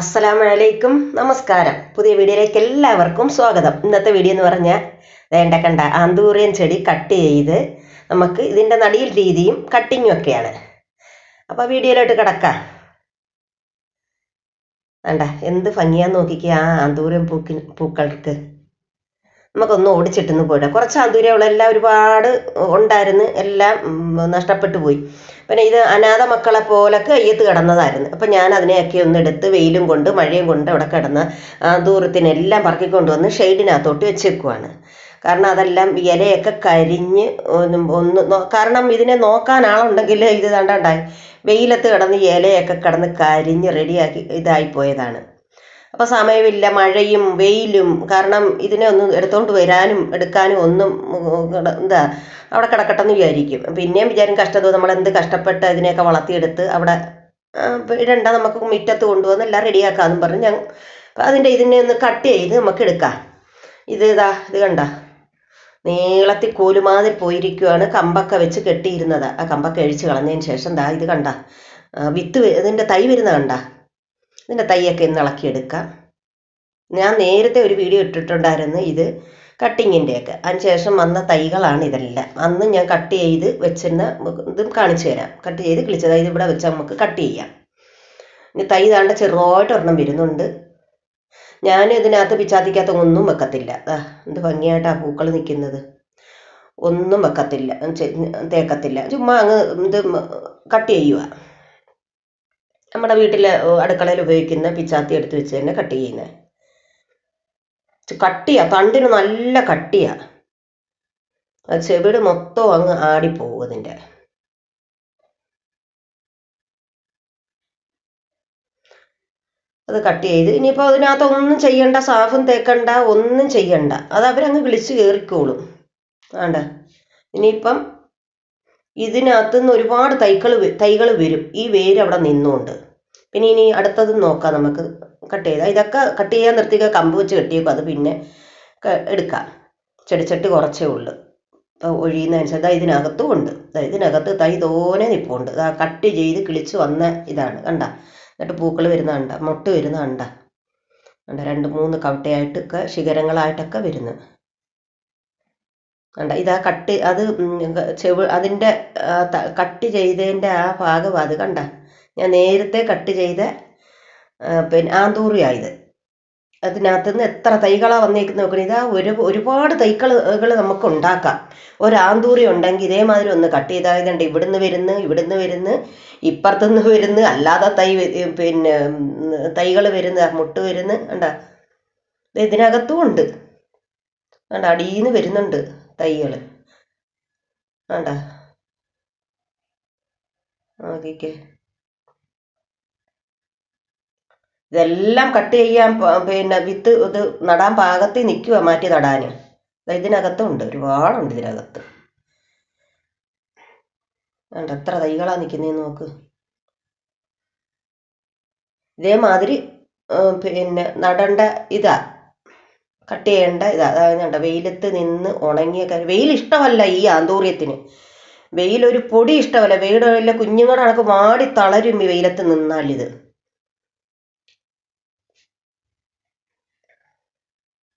അസ്സലാമലൈക്കും. നമസ്കാരം. പുതിയ വീഡിയോയിലേക്ക് എല്ലാവർക്കും സ്വാഗതം. ഇന്നത്തെ വീഡിയോ എന്ന് പറഞ്ഞാൽ വേണ്ട കണ്ട ആന്തൂറിയൻ ചെടി കട്ട് ചെയ്ത് നമുക്ക് ഇതിന്റെ നടിയിൽ രീതിയും കട്ടിങ്ങും ഒക്കെയാണ്. അപ്പോൾ വീഡിയോയിലോട്ട് കിടക്കാം. വേണ്ട എന്ത് ഭംഗിയാന്ന് നോക്കിക്കുക ആ ആന്തൂറിയൻ പൂക്കി പൂക്കൾക്ക് നമുക്കൊന്ന് ഓടിച്ചിട്ടൊന്ന് പോയിട്ട് കുറച്ച് ആന്തൂര്യങ്ങളെല്ലാം ഒരുപാട് ഉണ്ടായിരുന്നു. എല്ലാം നഷ്ടപ്പെട്ടു പോയി. പിന്നെ ഇത് അനാഥ മക്കളെ പോലെ അയ്യത്ത് കിടന്നതായിരുന്നു. അപ്പം ഞാൻ അതിനെയൊക്കെ ഒന്ന് എടുത്ത് വെയിലും കൊണ്ട് മഴയും കൊണ്ട് അവിടെ കിടന്ന് ആ ദൂരത്തിനെല്ലാം പറക്കിക്കൊണ്ടുവന്ന് ഷെയ്ഡിനകത്തോട്ട് വെച്ചേക്കുവാണ്. കാരണം അതെല്ലാം ഇലയൊക്കെ കരിഞ്ഞ് ഒന്ന് കാരണം ഇതിനെ നോക്കാൻ ആളുണ്ടെങ്കിൽ ഇത് കണ്ടാണ്ടായി. വെയിലത്ത് കിടന്ന് ഇലയൊക്കെ കിടന്ന് കരിഞ്ഞ് റെഡിയാക്കി ഇതായി പോയതാണ്. അപ്പോൾ സമയമില്ല മഴയും വെയിലും കാരണം ഇതിനെ ഒന്നും എടുത്തോണ്ട് വരാനും എടുക്കാനും ഒന്നും എന്താ അവിടെ കിടക്കട്ടെന്ന് വിചാരിക്കും. പിന്നെയും വിചാരിക്കും കഷ്ടത നമ്മൾ എന്ത് കഷ്ടപ്പെട്ട് ഇതിനെയൊക്കെ വളർത്തിയെടുത്ത് അവിടെ ഇടണ്ട നമുക്ക് മുറ്റത്ത് കൊണ്ടുവന്ന് എല്ലാം റെഡിയാക്കാമെന്നും പറഞ്ഞ് ഞാൻ അതിന്റെ ഇതിനെ ഒന്ന് കട്ട് ചെയ്ത് നമുക്ക് എടുക്കാം. ഇത് ഇതാ ഇത് കണ്ട. നീളത്തിൽ കോലുമാതിരി പോയിരിക്കുവാണ് കമ്പൊക്കെ വെച്ച് കെട്ടിയിരുന്നത്. ആ കമ്പൊക്കെ അഴിച്ച് കളഞ്ഞതിന് ശേഷം ദാ ഇത് കണ്ട. വിത്ത് ഇതിന്റെ തൈ വരുന്ന കണ്ട. ഇതിന്റെ തൈയൊക്കെ ഒന്ന് ഇളക്കിയെടുക്കാം. ഞാൻ നേരത്തെ ഒരു വീഡിയോ ഇട്ടിട്ടുണ്ടായിരുന്നു ഇത് കട്ടിങ്ങിന്റെയൊക്കെ അതിനുശേഷം വന്ന തൈകളാണ് ഇതെല്ലാം. അന്ന് ഞാൻ കട്ട് ചെയ്ത് വെച്ചിരുന്ന ഇതും കാണിച്ചു തരാം. കട്ട് ചെയ്ത് കിളിച്ചത്. അതായത് ഇവിടെ വെച്ച് നമുക്ക് കട്ട് ചെയ്യാം. ഇനി തൈ താണ്ട ചെറുതായിട്ട് ഒരെണ്ണം വരുന്നുണ്ട്. ഞാൻ ഇതിനകത്ത് പിച്ചാത്തിക്കകത്ത് ഒന്നും വെക്കത്തില്ല. എന്ത് ഭംഗിയായിട്ടാണ് പൂക്കൾ നിൽക്കുന്നത്. ഒന്നും വെക്കത്തില്ല. തേക്കത്തില്ല. ചുമ്മാ അങ്ങ് ഇത് കട്ട് ചെയ്യുക നമ്മുടെ വീട്ടിലെ അടുക്കളയിൽ ഉപയോഗിക്കുന്ന പിച്ചാത്തി എടുത്ത് വെച്ച് തന്നെ കട്ട് ചെയ്യുന്നത് കട്ടിയാ തണ്ടിന് നല്ല കട്ടിയാ. അത് ചെവിട് മൊത്തം അങ്ങ് ആടിപ്പോവും അതിന്റെ. അത് കട്ട് ചെയ്ത് ഇനിയിപ്പോൾ അതിനകത്ത് ഒന്നും ചെയ്യണ്ട സാഫും തേക്കണ്ട ഒന്നും ചെയ്യണ്ട. അത് അവരങ്ങ് വിളിച്ച് കയറിക്കോളും. വേണ്ട ഇനിയിപ്പം ഇതിനകത്ത് നിന്ന് ഒരുപാട് തൈകൾ തൈകൾ വരും. ഈ വേര് അവിടെ നിന്നുകൊണ്ട്. പിന്നെ ഇനി അടുത്തത് നോക്കാം നമുക്ക്. കട്ട് ചെയ്താൽ ഇതൊക്കെ കട്ട് ചെയ്യാൻ നിർത്തിക്കുക കമ്പ് വെച്ച് കെട്ടിയേക്കും. അത് പിന്നെ എടുക്കാം. ചെടിച്ചട്ടി കുറച്ചേ ഉള്ളൂ. അപ്പോൾ ഒഴിയുന്നതനുസരിച്ച്. ഇതാ ഇതിനകത്തും ഉണ്ട്. ഇതിനകത്ത് തൈ തോനെ നിൽപ്പുണ്ട് ഇതാ കട്ട് ചെയ്ത് കിളിച്ച് വന്ന ഇതാണ്. കണ്ട? എന്നിട്ട് പൂക്കൾ വരുന്ന കണ്ട? മുട്ട് വരുന്ന കണ്ട? കണ്ട? രണ്ട് മൂന്ന് കവിട്ടയായിട്ടൊക്കെ ശിഖരങ്ങളായിട്ടൊക്കെ വരുന്നു കണ്ട. ഇതാ കട്ട് അത് ചെവ് അതിന്റെ കട്ട് ചെയ്തതിന്റെ ആ ഭാഗം അത് കണ്ട. ഞാൻ നേരത്തെ കട്ട് ചെയ്ത പിന്നെ ആന്തൂറിയായത്. അതിനകത്ത് നിന്ന് എത്ര തൈകളാണ് വന്നേക്കുന്നത് നോക്കണം. ഇതാ ഒരു ഒരുപാട് തൈകൾ നമുക്ക് ഉണ്ടാക്കാം ഒരാന്തൂറി ഉണ്ടെങ്കിൽ ഇതേമാതിരി ഒന്ന് കട്ട് ചെയ്താൽ ഇവിടുന്ന് വരുന്ന് ഇവിടുന്ന് വരുന്ന് ഇപ്പുറത്തുനിന്ന് വരുന്നു അല്ലാതെ തൈ പിന്നെ തൈകൾ വരുന്ന മുട്ട് വരുന്നു കണ്ട. ഇതിനകത്തും ഉണ്ട്. കണ്ട അടിയിൽ നിന്ന് വരുന്നുണ്ട്. തൈകൾ വേണ്ട നോക്കിക്കേ. ഇതെല്ലാം കട്ട് ചെയ്യാൻ പിന്നെ വിത്ത് ഇത് നടാൻ പാകത്തിൽ നിൽക്കുക മാറ്റി നടാൻ ഇതിനകത്തും ഉണ്ട് ഒരുപാടുണ്ട് ഇതിനകത്ത്. വേണ്ട എത്ര തൈകളാണ് നിൽക്കുന്നതെന്ന് നോക്ക്. ഇതേമാതിരി പിന്നെ നടണ്ട ഇതാ. കട്ട് ചെയ്യേണ്ട ഇതാ വെയിലത്ത് നിന്ന് ഉണങ്ങിയ കാര്യം വെയിൽ ഇഷ്ടമല്ല ഈ ആന്തൂര്യത്തിന് വെയിലൊരു പൊടി ഇഷ്ടമല്ല വെയിലുള്ള കുഞ്ഞുങ്ങളുടെ കണക്ക് വാടി തളരും ഈ വെയിലത്ത് നിന്നാൽ ഇത്.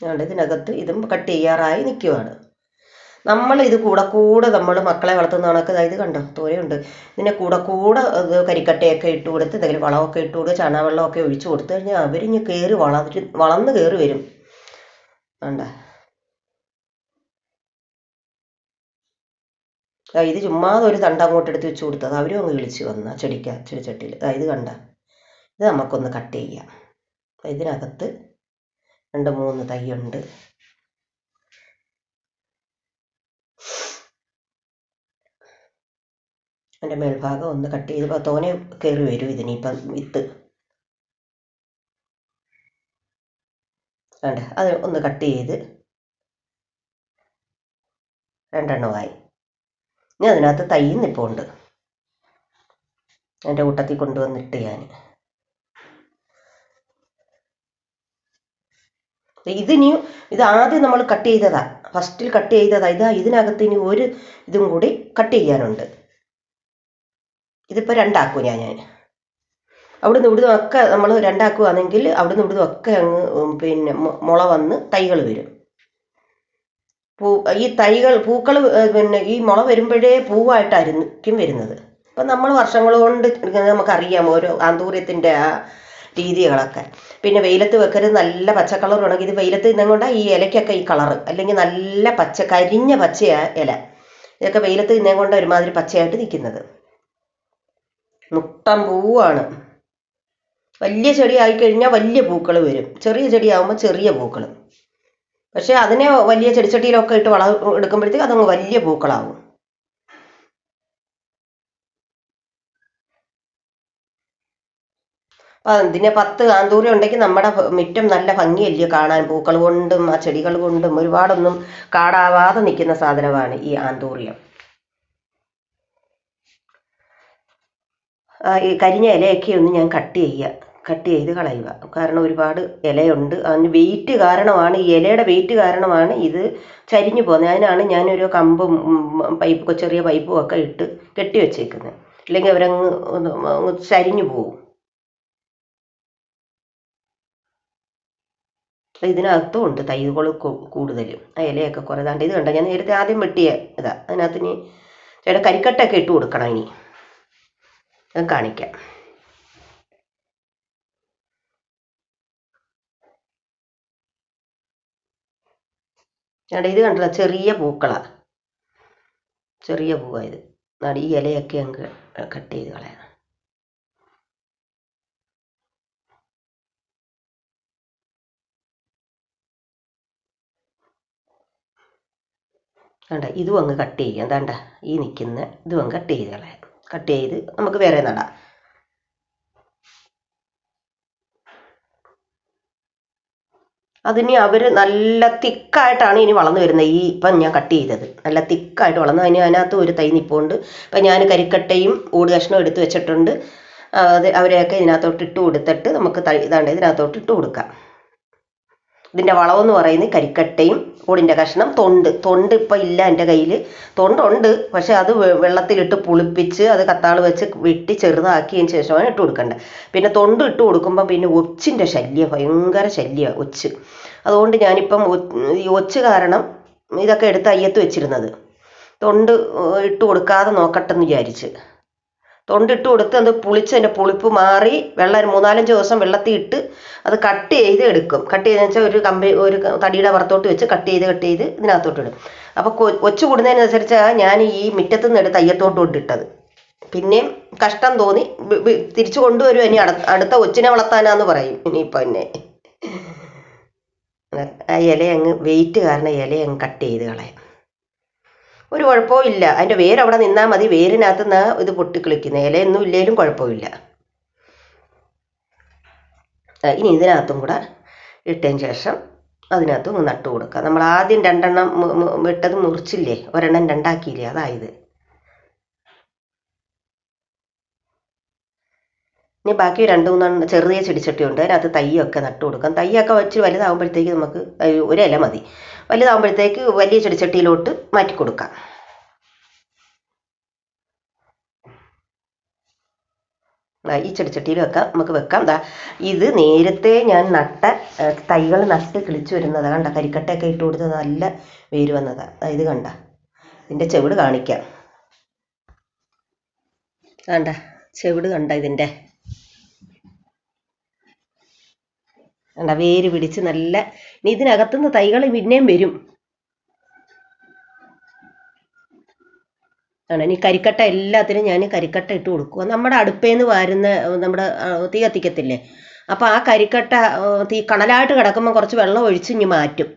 അതുകൊണ്ട് ഇതിനകത്ത് ഇതും കട്ട് ചെയ്യാറായി നിൽക്കുവാണ് നമ്മൾ ഇത് കൂടെ കൂടെ നമ്മൾ മക്കളെ വളർത്തുന്ന കണക്ക് ഇത് കണ്ടോ തോരയുണ്ട്. ഇതിനെ കൂടെ കൂടെ ഇത് കരിക്കട്ടയൊക്കെ ഇട്ട് കൊടുത്ത് എന്തെങ്കിലും വളമൊക്കെ ഇട്ട് കൊടുത്ത് ചാണകവെള്ളമൊക്കെ ഒഴിച്ചു കൊടുത്തു കഴിഞ്ഞാൽ അവരിഞ്ഞ് കയറി വളർന്ന് വളർന്ന് കയറി വരും. വേണ്ട ഇത് ചുമ്മാതെ ഒരു തണ്ട അങ്ങോട്ട് എടുത്ത് വെച്ച് കൊടുത്തത് അവരും അങ്ങ് വിളിച്ച് വന്ന ചെടിക്ക ചെടിച്ചട്ടിയിൽ ചട്ടിയിൽ ഇത് കണ്ട? ഇത് നമുക്കൊന്ന് കട്ട് ചെയ്യാം. ഇതിനകത്ത് രണ്ട് മൂന്ന് തൈയുണ്ട്. അതിന്റെ മേൽഭാഗം ഒന്ന് കട്ട് ചെയ്ത് തോനെ കയറി വരും ഇതിനിപ്പം വിത്ത് കണ്ട്? അത് ഒന്ന് കട്ട് ചെയ്ത് രണ്ടെണ്ണമായി ഇനി അതിനകത്ത് തൈയും നിൽപ്പുണ്ട് എന്റെ കൂട്ടത്തിൽ കൊണ്ടുവന്നിട്ട് ഞാൻ ഇതിനിയും ഇത് ആദ്യം നമ്മൾ കട്ട് ചെയ്തതാ. ഫസ്റ്റിൽ കട്ട് ചെയ്തതാ. ഇതാ ഇതിനകത്ത് ഇനി ഒരു ഇതും കൂടി കട്ട് ചെയ്യാനുണ്ട്. ഇതിപ്പോൾ രണ്ടാക്കും ഞാൻ ഞാൻ അവിടുന്ന് ഇവിടുന്ന് ഒക്കെ നമ്മൾ രണ്ടാക്കുകയാണെങ്കിൽ അവിടുന്ന് ഇവിടുന്ന് ഒക്കെ അങ്ങ് പിന്നെ മുള വന്ന് തൈകൾ വരും. പൂ ഈ തൈകൾ പൂക്കൾ പിന്നെ ഈ മുള വരുമ്പോഴേ പൂവായിട്ടായിരിക്കും വരുന്നത്. അപ്പം നമ്മൾ വർഷങ്ങൾ കൊണ്ട് നമുക്കറിയാം ഓരോ ആന്തൂര്യത്തിന്റെ ആ രീതികളൊക്കെ. പിന്നെ വെയിലത്ത് വെക്കരുത് നല്ല പച്ച കളർ ഇത് വെയിലത്ത് നിന്നുകൊണ്ടാ ഈ ഇലയ്ക്കൊക്കെ ഈ കളർ അല്ലെങ്കിൽ നല്ല പച്ച കരിഞ്ഞ പച്ചയാ ഇല. ഇതൊക്കെ വെയിലത്ത് നിന്നേ കൊണ്ട് ഒരുമാതിരി പച്ചയായിട്ട് നിൽക്കുന്നത്. മുട്ടം പൂവാണ്. വലിയ ചെടി ആയിക്കഴിഞ്ഞാൽ വലിയ പൂക്കൾ വരും. ചെറിയ ചെടിയാകുമ്പോൾ ചെറിയ പൂക്കൾ പക്ഷേ അതിനെ വലിയ ചെടിച്ചട്ടിയിലൊക്കെ ഇട്ട് വള എടുക്കുമ്പോഴത്തേക്ക് അതങ്ങ് വലിയ പൂക്കളാവും. ഇതിനെ പത്ത് കാന്തൂരി ഉണ്ടെങ്കിൽ നമ്മുടെ മുറ്റം നല്ല ഭംഗിയല്ലേ കാണാൻ. പൂക്കൾ കൊണ്ടും ആ ചെടികൾ കൊണ്ടും ഒരുപാടൊന്നും കാടാവാതെ നിൽക്കുന്ന സാധനമാണ് ഈ ആന്തൂറിയം. ഈ കരിഞ്ഞ ഇലയൊക്കെ ഒന്ന് ഞാൻ കട്ട് ചെയ്യുക. കട്ട് ചെയ്ത് കളയുക. കാരണം ഒരുപാട് ഇലയുണ്ട്. അതിന് വെയിറ്റ് കാരണമാണ് ഈ ഇലയുടെ വെയിറ്റ് കാരണമാണ് ഇത് ചരിഞ്ഞു പോകുന്നത്. അതിനാണ് ഞാനൊരു കമ്പും പൈപ്പ് ചെറിയ പൈപ്പും ഒക്കെ ഇട്ട് കെട്ടി വെച്ചേക്കുന്നത്. ഇല്ലെങ്കിൽ അവരങ്ങ് ചരിഞ്ഞു പോകും ഇതിനകത്തും ഉണ്ട് തൈകൾ കൂടുതലും. ആ ഇലയൊക്കെ കുറേ ദാണ്ട് ഇത് കണ്ട? ഞാൻ നേരത്തെ ആദ്യം വെട്ടിയ ഇതാ. അതിനകത്ത് ഇനി ചില കരിക്കട്ടൊക്കെ ഇട്ട് കൊടുക്കണം ഇനി. ഞാൻ കാണിക്കാം. ഞാൻ ഇത് കണ്ടല്ലോ ചെറിയ പൂക്കളാ. ചെറിയ പൂവാ ഇത്. എന്നാണ് ഈ ഇലയൊക്കെ അങ്ങ് കട്ട് ചെയ്ത് കളയാം. കണ്ട ഇതും അങ്ങ് കട്ട് ചെയ്യാം. എന്താണ്ട ഈ നിൽക്കുന്ന ഇതും അങ്ങ് കട്ട് ചെയ്ത് കളയാം. കട്ട് ചെയ്ത് നമുക്ക് വേറെ നടാം. അതിന് അവർ നല്ല തിക്കായിട്ടാണ് ഇനി വളർന്നു വരുന്നത്. ഈ ഇപ്പം ഞാൻ കട്ട് ചെയ്തത്. നല്ല തിക്കായിട്ട് വളർന്നു. അതിന് അതിനകത്ത് ഒരു തൈ നിപ്പുണ്ട്. ഇപ്പം ഞാൻ കരിക്കട്ടയും ഊട് കഷ്ണവും എടുത്ത് വെച്ചിട്ടുണ്ട്. അത് അവരെയൊക്കെ ഇതിനകത്തോട്ട് ഇട്ട് കൊടുത്തിട്ട് നമുക്ക് തൈ ഇതാണ്ട് ഇതിനകത്തോട്ട് ഇട്ട് കൊടുക്കാം. ഇതിന്റെ വളമെന്ന് പറയുന്നത് കരിക്കട്ടയും കൂടിന്റെ കഷ്ണം തൊണ്ട്. തൊണ്ട് ഇപ്പം ഇല്ല എന്റെ കയ്യിൽ തൊണ്ടുണ്ട്. പക്ഷേ അത് വെള്ളത്തിലിട്ട് പുളിപ്പിച്ച് അത് കത്താൾ വെച്ച് വെട്ടി ചെറുതാക്കിയതിന് ശേഷമാണ് ഇട്ട് കൊടുക്കേണ്ടത് പിന്നെ തൊണ്ട് ഇട്ട് കൊടുക്കുമ്പോൾ പിന്നെ ഒച്ചിന്റെ ശല്യം ഭയങ്കര ശല്യമാണ് ഒച്ച്. അതുകൊണ്ട് ഞാനിപ്പം ഈ ഒച്ച് കാരണം ഇതൊക്കെ എടുത്ത് അയ്യത്ത് വെച്ചിരുന്നത്. തൊണ്ട് ഇട്ട് കൊടുക്കാതെ നോക്കട്ടെന്ന് വിചാരിച്ച്. തൊണ്ടിട്ട് കൊടുത്ത് അത് പുളിച്ച് അതിന്റെ പുളിപ്പ് മാറി വെള്ളം മൂന്നാലഞ്ച് ദിവസം വെള്ളത്തിൽ ഇട്ട് അത് കട്ട് ചെയ്ത് എടുക്കും. കട്ട് ചെയ്തെന്ന് വെച്ചാൽ ഒരു കമ്പി ഒരു തടിയുടെ പുറത്തോട്ട് വെച്ച് കട്ട് ചെയ്ത് കട്ട് ചെയ്ത് ഇതിനകത്തോട്ട് ഇടും. അപ്പോൾ കൊച്ചു കൂടുന്നതിനനുസരിച്ചാണ് ഞാൻ ഈ മുറ്റത്തു നിന്ന് എടുത്ത് അയ്യത്തോട്ട് കൊണ്ടിട്ടത് പിന്നെയും കഷ്ടം തോന്നി തിരിച്ചു കൊണ്ടുവരും ഇനി അടുത്ത ഒച്ചിനെ വളർത്താനാന്ന് പറയും. ഇനിയിപ്പോൾ എന്നെ. ആ ഇല അങ്ങ് വെയിറ്റ് കാരണം ഇല അങ്ങ് കട്ട് ചെയ്ത് കളയാം. ഒരു കുഴപ്പവും ഇല്ല. അതിന്റെ വേര് അവിടെ നിന്നാൽ മതി. വേരിനകത്ത് നിന്നാ ഇത് പൊട്ടിക്കിളിക്കുന്നത് ഇലയൊന്നും ഇല്ലേലും കുഴപ്പമില്ല. ഇനി ഇതിനകത്തും കൂടെ ഇട്ടതിന് ശേഷം അതിനകത്തും നട്ട് കൊടുക്കുക നമ്മൾ ആദ്യം രണ്ടെണ്ണം മു- മുറിച്ചില്ലേ? ഒരെണ്ണം രണ്ടാക്കിയില്ലേ? അതായത്. ഇനി ബാക്കി രണ്ട് മൂന്നെണ്ണം ചെറിയ ചെടിച്ചട്ടിയുണ്ട്. അതിനകത്ത് തൈയൊക്കെ നട്ടു കൊടുക്കാം. തൈയൊക്കെ വെച്ച് വലുതാകുമ്പോഴത്തേക്ക് നമുക്ക് ഒരു ഇല മതി. വലുതാകുമ്പോഴത്തേക്ക് വലിയ ചെടിച്ചട്ടിയിലോട്ട് മാറ്റി കൊടുക്കാം. ഈ ചെടിച്ചട്ടിയിൽ വെക്കാം. നമുക്ക് വെക്കാം. ദാ ഇത് നേരത്തെ ഞാൻ നട്ട തൈകൾ നട്ട് കിളിച്ചു വരുന്നതാണ് കണ്ട കരിക്കട്ടയൊക്കെ ഇട്ട് കൊടുത്ത് നല്ല വേര് വന്നതാണ് ഇത് കണ്ട. ഇതിന്റെ ചെവിട് കാണിക്കാം. കണ്ട ചെവിട് കണ്ട ഇതിന്റെ കണ്ട വേര് പിടിച്ച് നല്ല ഇനി ഇതിനകത്തുനിന്ന് തൈകൾ പിന്നെയും വരും. ആണ് ഇനി കരിക്കട്ട എല്ലാത്തിനും ഞാൻ കരിക്കട്ട ഇട്ട് കൊടുക്കുക നമ്മുടെ അടുപ്പേന്ന് വാരുന്ന നമ്മുടെ തീ കത്തിക്കത്തില്ലേ? അപ്പോൾ ആ കരിക്കട്ട തീ കണലായിട്ട് കിടക്കുമ്പോൾ കുറച്ച് വെള്ളം ഒഴിച്ച് ഇനി മാറ്റും.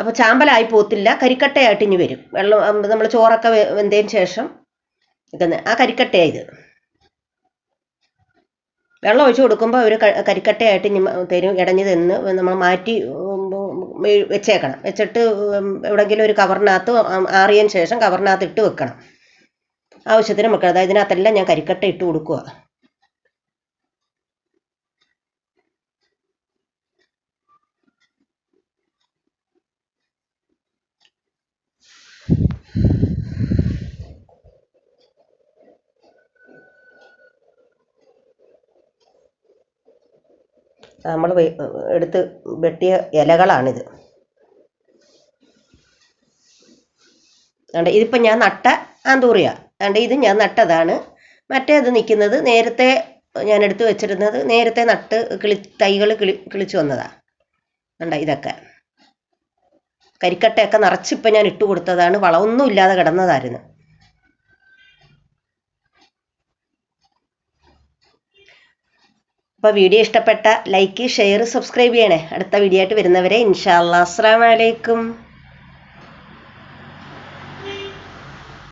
അപ്പോൾ ചാമ്പലായി പോത്തില്ല കരിക്കട്ടയായിട്ട് ഇനി വരും. വെള്ളം നമ്മൾ ചോറൊക്കെ വെന്തതിന് ശേഷം. നിൽക്കുന്ന ആ കരിക്കട്ടയാണ് ഇത്. വെള്ളം ഒഴിച്ച് കൊടുക്കുമ്പോൾ ഒരു കരിക്കട്ടയായിട്ട് തരും ഇടഞ്ഞ് തന്ന് നമ്മൾ മാറ്റി വെച്ചേക്കണം. വെച്ചിട്ട് എവിടെങ്കിലും ഒരു കവറിനകത്ത് ആറിയതിന് ശേഷം കവറിനകത്ത് ഇട്ട് വെക്കണം. ആവശ്യത്തിന് മക്കൾ അതായത് ഇതിനകത്തെല്ലാം ഞാൻ കരിക്കട്ട ഇട്ട് കൊടുക്കുക നമ്മൾ എടുത്ത് വെട്ടിയ ഇലകളാണിത്. അതുകൊണ്ട് ഇതിപ്പോൾ ഞാൻ നട്ട ആന്തൂറിയ. അതുകൊണ്ട് ഇത് ഞാൻ നട്ടതാണ്. മറ്റേത് നിൽക്കുന്നത് നേരത്തെ ഞാൻ എടുത്തു വെച്ചിരുന്നത് നേരത്തെ നട്ട് കിളി തൈകൾ കിളി കിളിച്ചു വന്നതാണ് കണ്ട ഇതൊക്കെ. കരിക്കട്ടയൊക്കെ നിറച്ചിപ്പോൾ ഞാൻ ഇട്ട് കൊടുത്തതാണ്. വളമൊന്നും ഇല്ലാതെ കിടന്നതായിരുന്നു. അപ്പോൾ വീഡിയോ ഇഷ്ടപ്പെട്ട ലൈക്ക് ഷെയർ സബ്സ്ക്രൈബ് ചെയ്യണേ. അടുത്ത വീഡിയോ ആയിട്ട് വരുന്നവരെ ഇൻഷാ അല്ലാ. അസ്സാം വലൈക്കും